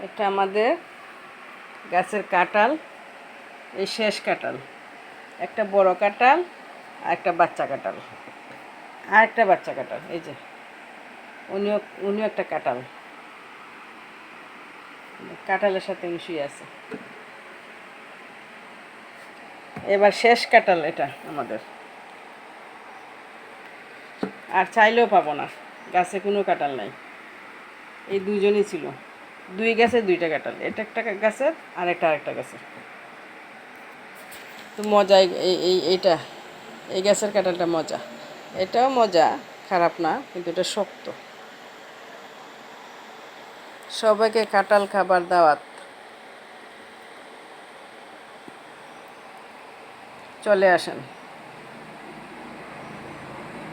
এটা আমাদের গাছের কাঁঠাল, এই শেষ কাঁঠাল। একটা বড় কাঁঠাল আর একটা বাচ্চা কাঁঠাল। আর একটা বাচ্চা কাঁঠাল, এই যে। উনিও উনিও একটা কাঁঠাল। কাঁঠালের সাথে মিশিয়ে আছে। এবার শেষ কাঁঠাল এটা আমাদের। আর চাইলেও পাবো না। গাছে কোনো কাঁঠাল নাই। এই দুজনই ছিল। দুই গাছে দুইটা কাঁঠাল, এটা একটা গাছের আর একটা আরেকটা গাছের। তো মজা এই- এই এই, এইটা, এই গাছের কাঁঠালটা মজা। এটাও মজা, খারাপ না, কিন্তু এটা শক্ত। সবাইকে কাঁঠাল খাবার দাওয়াত। চলে আসেন।